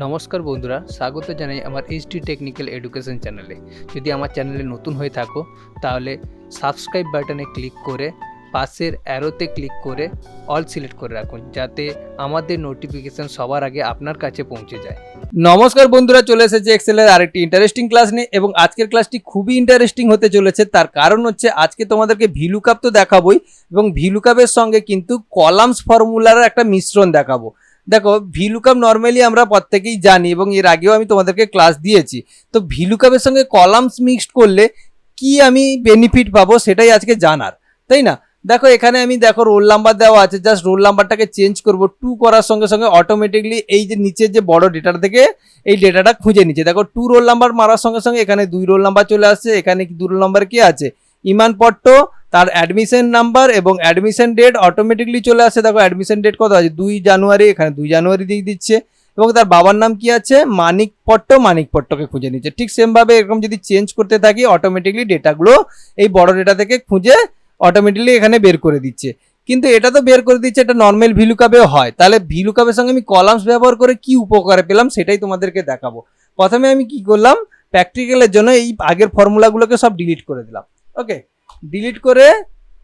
নমস্কার বন্ধুরা, স্বাগত জানাই আমার এইচডি টেকনিক্যাল এডুকেশন চ্যানেলে যদি আমার চ্যানেলে নতুন হয়ে থাকো, তাহলে সাবস্ক্রাইব বাটনে ক্লিক করে, পাশের অ্যারোতে ক্লিক করে অল সিলেক্ট করে রাখুন, যাতে আমাদের নোটিফিকেশন সবার আগে আপনার কাছে পৌঁছে যায়। নমস্কার বন্ধুরা, চলে এসেছে এক্সেলের আরেকটি ইন্টারেস্টিং ক্লাস নিয়ে, এবং আজকের ক্লাসটি খুবই ইন্টারেস্টিং হতে চলেছে। তার কারণ হচ্ছে, আজকে তোমাদেরকে ভিলুকাপ তো দেখাবোই, এবং ভিলুকাপের সঙ্গে কিন্তু কলামস ফর্মুলার একটা মিশ্রণ দেখাবো। দেখো ভিলুকাপ নর্মালি আমরা প্রত্যেকেই জানি এবং এর আগেও আমি তোমাদেরকে ক্লাস দিয়েছি। তো ভিলুকাপের সঙ্গে কলামস মিক্সড করলে কি আমি বেনিফিট পাবো সেটাই আজকে জানার, তাই না? দেখো, এখানে আমি দেখো রোল নাম্বার দেওয়া আছে জাস্ট রোল নাম্বারটাকে চেঞ্জ করব টু করার সঙ্গে সঙ্গে অটোমেটিকলি এই যে নিচের যে বড় ডেটার থেকে এই ডেটাটা খুঁজে নিচ্ছে। দেখো টু রোল নাম্বার মারার সঙ্গে সঙ্গে এখানে দুই রোল নাম্বার চলে আসছে, এখানে দু রোল নাম্বার কি আছে? ইমান পট্ট তার অ্যাডমিশন নাম্বার এবং অ্যাডমিশন ডেট অটোমেটিকলি চলে আসে। দেখো অ্যাডমিশন ডেট কত আছে? দুই জানুয়ারি, এখানে দুই জানুয়ারি দিয়ে দিচ্ছে। এবং তার বাবার নাম কি আছে? মানিক পট্ট। মানিক পট্টকে খুঁজে নিচ্ছে। ঠিক সেমভাবে এরকম যদি চেঞ্জ করতে থাকি অটোমেটিকলি ডেটাগুলো এই বড় ডেটা থেকে খুঁজে অটোমেটিকলি এখানে বের করে দিচ্ছে। কিন্তু এটা তো বের করে দিচ্ছে, এটা নর্মাল ভিলু কাপেও হয়। তাহলে ভিলু কাপের সঙ্গে আমি কলামস ব্যবহার করে কি উপকারে পেলাম, সেটাই তোমাদেরকে দেখাবো। প্রথমে আমি কি করলাম? প্র্যাকটিক্যালের জন্য এই আগের ফর্মুলাগুলোকে সব ডিলিট করে দিলাম। ওকে ডিলিট করে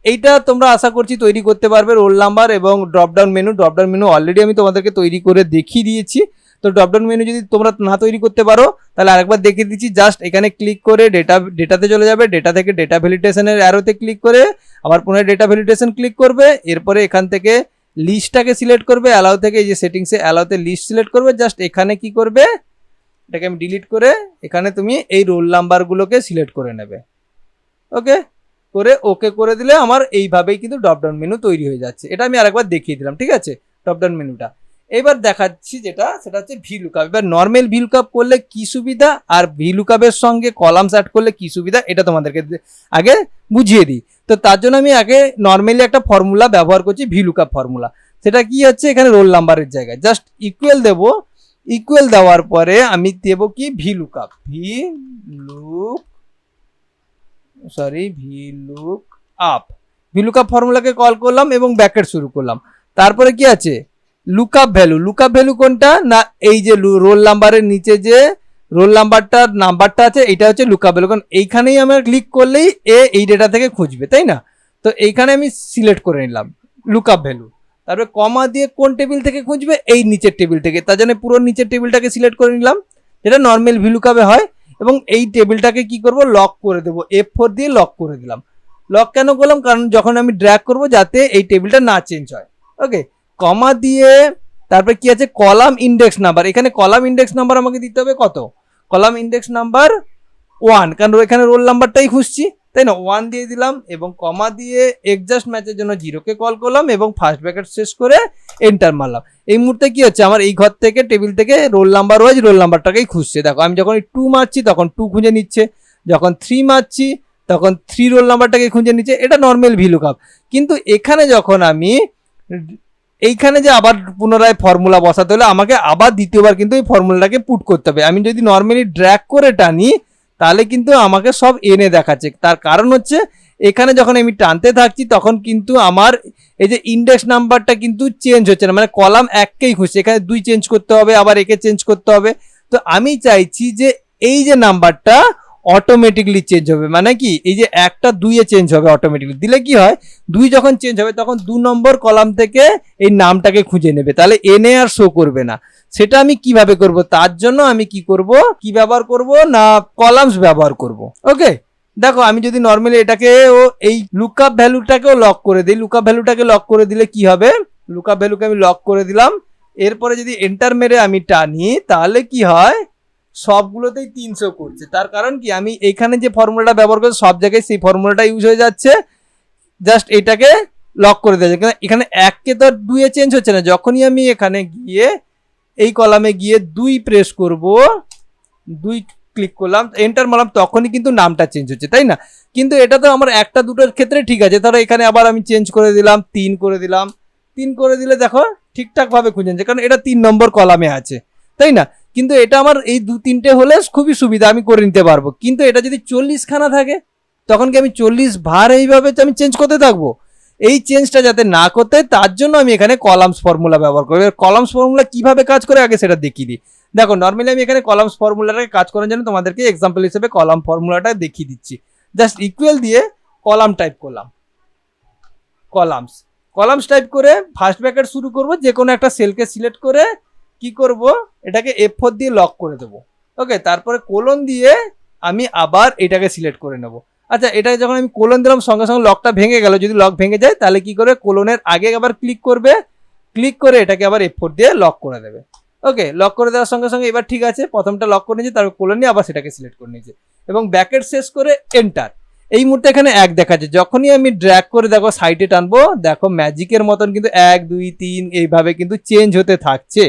এইটা তোমরা আশা করছি তৈরি করতে পারবে রোল নাম্বার এবং dropdown menu dropdown menu already আমি তোমাদেরকে তৈরি করে দেখিয়ে দিয়েছি। তো ড্রপডাউন মেনু যদি তোমরা না তৈরি করতে পারো, তাহলে আরেকবার দেখিয়ে দিচ্ছি। জাস্ট এখানে ক্লিক করে ডেটা ডেটাতে চলে যাবে। ডেটা থেকে ডেটা ভ্যালিডেশনের অ্যারোতে ক্লিক করে আবার পুনরায় ডেটা ভ্যালিডেশন ক্লিক করবে। এরপরে এখান থেকে লিস্টটাকে সিলেক্ট করবে। অ্যালাউ থেকে এই যে সেটিংসে অ্যালাউতে লিস্ট সিলেক্ট করবে। জাস্ট এখানে কি করবে? এটাকে আমি ডিলিট করে এখানে তুমি এই রোল নাম্বারগুলোকে সিলেক্ট করে নেবে। ওকে করে ওকে করে দিলে আমার এইভাবেই কিন্তু ড্রপডাউন মেনু তৈরি হয়ে যাচ্ছে। এটা আমি আরেকবার দেখিয়ে দিলাম, ঠিক আছে? ড্রপডাউন মেনুটা এবার দেখাচ্ছি যেটা, সেটা হচ্ছে ভি লুকআপ এবার নর্মাল ভি লুকআপ করলে কি সুবিধা? আর ভি লুকআপের সঙ্গে কলামস অ্যাড করলে কি সুবিধা? এটা তোমাদেরকে আগে বুঝিয়ে দিই। তো তার জন্য আমি আগে নর্মালি একটা ফর্মুলা ব্যবহার করছি ভি লুকআপ ফর্মুলা সেটা কি হচ্ছে? এখানে রোল নাম্বারের জায়গায়। জাস্ট ইকুয়াল দেব। ইকুয়াল দেওয়ার পরে আমি দেব কি? V lookup V look sorry V look up V look up ফর্মুলাকে call করলাম এবং ব্যাকেট শুরু করলাম। তারপরে কি আছে? Look up value look up value কোনটা? না, এই যে রোল নাম্বারের নিচে যে রোল নাম্বারটার নাম্বারটা আছে এটা হচ্ছে লুক আপ ভ্যালু কারণ এইখানেই আমার ক্লিক করলেই এ এই ডেটা থেকে খুঁজবে, তাই না? তো এইখানে আমি সিলেক্ট করে নিলাম লুক আপ ভ্যালু তারপরে কমা দিয়ে কোন টেবিল থেকে খুঁজবে? এই নিচের টেবিল থেকে। তার জন্য পুরো নিচের টেবিলটাকে সিলেক্ট করে নিলাম। যেটা নর্মাল ভিলুকাপে হয় এবং এই টেবিলটাকে কি করব? লক করে দেবো। এফ ফোর দিয়ে লক করে দিলাম। লক কেন করলাম? কারণ যখন আমি ড্র্যাগ করব যাতে এই টেবিলটা না চেঞ্জ হয়। ওকে কমা দিয়ে তারপর কি আছে? কলাম ইন্ডেক্স নাম্বার এখানে কলাম ইন্ডেক্স নাম্বার আমাকে দিতে হবে কত? কলাম ইন্ডেক্স নাম্বার ওয়ান কারণ এখানে রোল নাম্বারটাই খুঁজছি। তাই না? ওয়ান দিয়ে দিলাম এবং কমা দিয়ে এক্সাস্ট ম্যাচের জন্য জিরোকে কল করলাম এবং ফার্স্ট ব্র্যাকেট শেষ করে এন্টার মারলাম। এই মুহূর্তে কি হচ্ছে? আমার এই ঘর থেকে টেবিল থেকে রোল নাম্বার ওয়াইজ রোল নাম্বারটাকেই খুঁজছে। দেখো, আমি যখন টু মারছি, তখন টু খুঁজে নিচ্ছে। যখন থ্রি মারছি, তখন থ্রি রোল নাম্বারটাকে খুঁজে নিচ্ছে। এটা নর্মাল ভিলু কাপ কিন্তু এখানে যখন আমি এইখানে যে আবার পুনরায় ফর্মুলা বসাতে হলে, আমাকে আবার দ্বিতীয়বার কিন্তু এই ফর্মুলাটাকে পুট করতে হবে। আমি যদি নর্মালি ড্র্যাক করে টানি তাহলে কিন্তু আমাকে সব এনে দেখাচ্ছে। তার কারণ হচ্ছে, এখানে যখন আমি টানতে থাকছি, তখন কিন্তু আমার এই যে ইন্ডেক্স নাম্বারটা কিন্তু চেঞ্জ হচ্ছে না। মানে কলাম এককেই খুঁজছে। এখানে দুই চেঞ্জ করতে হবে, আবার একে চেঞ্জ করতে হবে। তো আমি চাইছি যে এই যে নাম্বারটা অটোমেটিকলি চেঞ্জ হবে। মানে কি? এই যে একটা দুইয়ে চেঞ্জ হবে অটোমেটিকলি দিলে কি হয়? দুই যখন চেঞ্জ হবে, তখন দু নম্বর কলাম থেকে এই নামটাকে খুঁজে নেবে। তাহলে এনে আর শো করবে না। সেটা আমি কীভাবে করব? তার জন্য আমি কি করব? কি ব্যবহার করব? না কলামস ব্যবহার করব। ওকে দেখো, আমি যদি নর্মালি এটাকে ও এই লুকআপ ভ্যালুটাকেও লক করে দিই লুকআপ ভ্যালুটাকে লক করে দিলে কি হবে? লুকআপ ভ্যালুকে আমি লক করে দিলাম। এরপরে যদি এন্টার মেরে আমি টানি, তাহলে কি হয়? সবগুলোতেই তিনশো করছে। তার কারণ কি? আমি এখানে যে ফর্মুলাটা ব্যবহার করছি সব জায়গায় সেই ফর্মুলাটা ইউজ হয়ে যাচ্ছে। জাস্ট এটাকে লক করে দেওয়া কারণ এখানে এককে তো আর দুইয়ে চেঞ্জ হচ্ছে না। যখনই আমি এখানে গিয়ে এই কলামে গিয়ে দুই প্রেস করব, দুই ক্লিক করলাম এন্টার মারলাম, তখনই কিন্তু নামটা চেঞ্জ হচ্ছে, তাই না? কিন্তু এটা তো আমার একটা দুটোর ক্ষেত্রে ঠিক আছে তাহলে এখানে আবার আমি চেঞ্জ করে দিলাম, তিন করে দিলাম, তিন করে দিলে দেখো ঠিকঠাকভাবে খুঁজে যাচ্ছে কারণ এটা তিন নম্বর কলামে আছে, তাই না? কিন্তু এটা আমার এই দু তিনটে হলে খুবই সুবিধা, আমি করে নিতে পারব। কিন্তু এটা যদি চল্লিশ খানা থাকে, তখন কি আমি চল্লিশ ভার এইভাবে আমি চেঞ্জ করতে থাকব? এই চেঞ্জটা যাতে না করতে তার জন্য আমি এখানে কলামস ফর্মুলা ব্যবহার করি। কলামস ফর্মুলা কীভাবে কাজ করে, আগে সেটা দেখিয়ে দিই। দেখো নর্মালি আমি এখানে কলামস ফর্মুলাটাকে কাজ করার জন্য তোমাদেরকে এক্সাম্পল হিসেবে কলাম ফর্মুলাটা দেখিয়ে দিচ্ছি। জাস্ট ইকুয়াল দিয়ে কলাম টাইপ করলাম। কলামস কলামস টাইপ করে ফার্স্ট ব্র্যাকেট শুরু করব, যে কোনো একটা সেলকে সিলেক্ট করে কি করব? এটাকে এফ ফোর দিয়ে লক করে দেবো। ওকে তারপরে কোলন দিয়ে আমি আবার এটাকে সিলেক্ট করে নেব। আচ্ছা এটা যখন আমি কোলন দিলাম, সঙ্গে সঙ্গে লকটা ভেঙে গেল, যদি লক ভেঙে যায়, তাহলে কি করে কোলনের আগে আবার ক্লিক করবে ক্লিক করে এটাকে আবার এফ ফোর দিয়ে লক করে দেবে। ওকে লক করে দেওয়ার সঙ্গে সঙ্গে এবার ঠিক আছে, প্রথমটা লক করে নিয়েছে, তারপর কোলন নিয়ে আবার সেটাকে সিলেক্ট করে নিয়েছে। এবং ব্যাকেট শেষ করে এন্টার এই মুহূর্তে এখানে এক দেখাচ্ছে, যখনই আমি ড্র্যাগ করে দেখো সাইডে টানবো, দেখো ম্যাজিকের মতন কিন্তু এক, দুই, তিন, এইভাবে কিন্তু চেঞ্জ হতে থাকছে।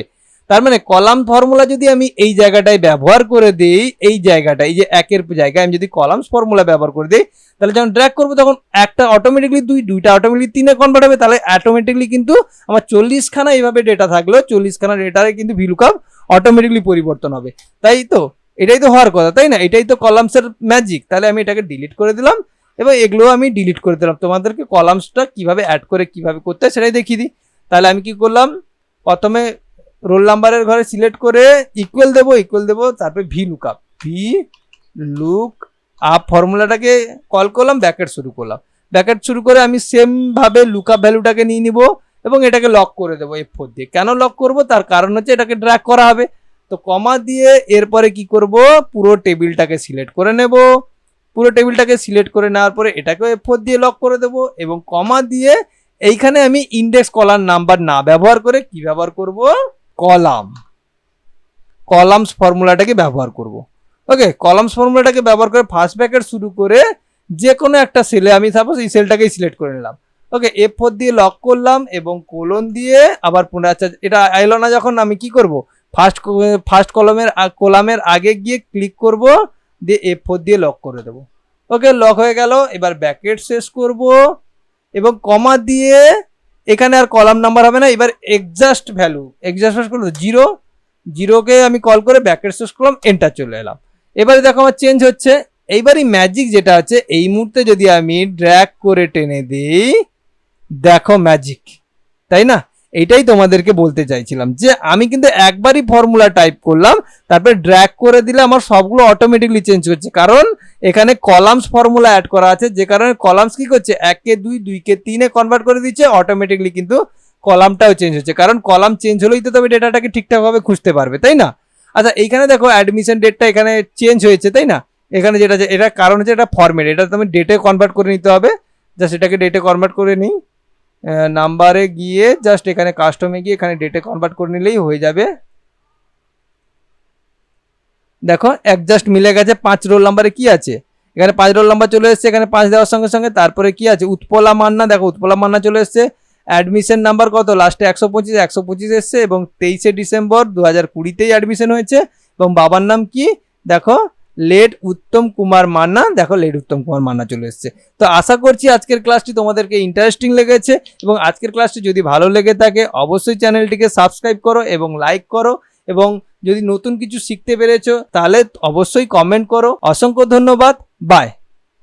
তার মানে কলাম ফর্মুলা যদি আমি এই জায়গাটায় ব্যবহার করে দিই, এই জায়গাটা এই যে একের জায়গায় আমি যদি কলামস ফর্মুলা ব্যবহার করে দিই, তাহলে যখন ড্র্যাক করব তখন একটা অটোমেটিকলি দুই, দুইটা অটোমেটিকলি তিনে কনভার্ট হবে, তাহলে অটোমেটিকলি কিন্তু আমার চল্লিশখানা এইভাবে ডেটা থাকল চল্লিশখানা ডেটারে কিন্তু ভিলুকাপ অটোমেটিকলি পরিবর্তন হবে। তাই তো? এটাই তো হওয়ার কথা, তাই না? এটাই তো কলামসের ম্যাজিক তাহলে আমি এটাকে ডিলিট করে দিলাম, এবং এগুলো আমি ডিলিট করে দিলাম। তোমাদেরকে কলামসটা কীভাবে অ্যাড করে, কীভাবে করতে হয় সেটাই দেখিয়ে দিই। তাহলে আমি কি করলাম? প্রথমে রোল নাম্বারের ঘরে সিলেক্ট করে ইকুয়াল দেবো ইকুয়াল দেবো, তারপরে V look up V look up ফর্মুলাটাকে call করলাম ব্যাকেট শুরু করলাম। ব্যাকেট শুরু করে আমি সেম ভাবে লুক আপ ভ্যালুটাকে নিয়ে নিব এবং এটাকে লক করে দেবো এফ ফোর দিয়ে। কেন লক করব? তার কারণ হচ্ছে এটাকে ড্র্যাক করা হবে। তো কমা দিয়ে এরপরে কি করব? পুরো টেবিলটাকে সিলেক্ট করে নেব। পুরো টেবিলটাকে সিলেক্ট করে নেওয়ার পরে এটাকেও এফ ফোর দিয়ে লক করে দেব এবং কমা দিয়ে এইখানে আমি ইন্ডেক্স কলার নাম্বার না ব্যবহার করে কি ব্যবহার করব? কলাম। কলামস ফর্মুলাটাকে ব্যবহার করব। ওকে, কলামস ফর্মুলাটাকে ব্যবহার করে ফার্স্ট ব্র্যাকেট শুরু করে যে কোনো একটা সেলে আমি সাপোজ এই সেলটাকেই সিলেক্ট করে নিলাম। ওকে এফ ফোর দিয়ে লক করলাম এবং কোলন দিয়ে আবার পুনরায় আচ্ছা এটা এলো না যখন আমি কি করব? ফার্স্ট ফার্স্ট কলমের কলামের আগে গিয়ে ক্লিক করব, দিয়ে এফ ফোর দিয়ে লক করে দেবো। ওকে লক হয়ে গেল, এবার ব্যাকেট শেষ করব এবং কমা দিয়ে এখানে আর কলাম নাম্বার হবে না, এবার এক্সাস্ট ভ্যালু এক্সাস্ট করল জিরো জিরোকে আমি কল করে ব্যাকের সোর্স করলাম এন্টার চলে এলাম। এবারে দেখো আমার চেঞ্জ হচ্ছে, এইবারই ম্যাজিক যেটা আছে, এই মুহূর্তে যদি আমি ড্র্যাগ করে টেনে দিই, দেখো ম্যাজিক তাই না? এইটাই তোমাদেরকে বলতে চাইছিলাম যে আমি কিন্তু একবারই ফর্মুলা টাইপ করলাম, তারপরে ড্র্যাগ করে দিলে আমার সবগুলো অটোমেটিকলি চেঞ্জ হচ্ছে কারণ এখানে কলামস ফর্মুলা অ্যাড করা আছে, যে কারণে কলামস কি করছে? একে দুই, দুইকে তিনে কনভার্ট করে দিচ্ছে অটোমেটিকলি কিন্তু কলামটাও চেঞ্জ হচ্ছে। কারণ কলাম চেঞ্জ হলেই তো তবে ডেটাটাকে ঠিকঠাকভাবে খুঁজতে পারবে, তাই না? আচ্ছা এইখানে দেখো অ্যাডমিশন ডেটটা এখানে চেঞ্জ হয়েছে, তাই না? এখানে যেটা এটা কারণ হচ্ছে এটা ফরম্যাট এটা তুমি ডেটে কনভার্ট করে নিতে হবে। যা সেটাকে ডেটে কনভার্ট করে নিই। নাম্বারে গিয়ে জাস্ট এখানে কাস্টমে গিয়ে এখানে ডেটে কনভার্ট করে নিলেই হয়ে যাবে। দেখো অ্যাডজাস্ট মিলে গেছে, পাঁচ রোল নাম্বারে কি আছে? এখানে পাঁচ রোল নাম্বার চলে এসেছে, এখানে পাঁচ দেওয়ার সঙ্গে সঙ্গে তারপরে কি আছে? উৎপলা মান্না, দেখো উৎপলা মান্না চলে এসেছে। অ্যাডমিশন নাম্বার কত? লাস্টে একশো পঁচিশ একশো পঁচিশ এসছে এবং তেইশে ডিসেম্বর দু হাজার কুড়িতেই অ্যাডমিশন হয়েছে। এবং বাবার নাম কি? দেখো লেট উত্তম কুমার মান্না। দেখো লেট উত্তম কুমার মান্না চলে এসছে। তো আশা করছি আজকের ক্লাসটি তোমাদেরকে ইন্টারেস্টিং লেগেছে এবং আজকের ক্লাসটি যদি ভালো লেগে থাকে, অবশ্যই চ্যানেলটিকে সাবস্ক্রাইব করো এবং লাইক করো এবং যদি নতুন কিছু শিখতে পেরেছ, তাহলে অবশ্যই কমেন্ট করো। অসংখ্য ধন্যবাদ। বাই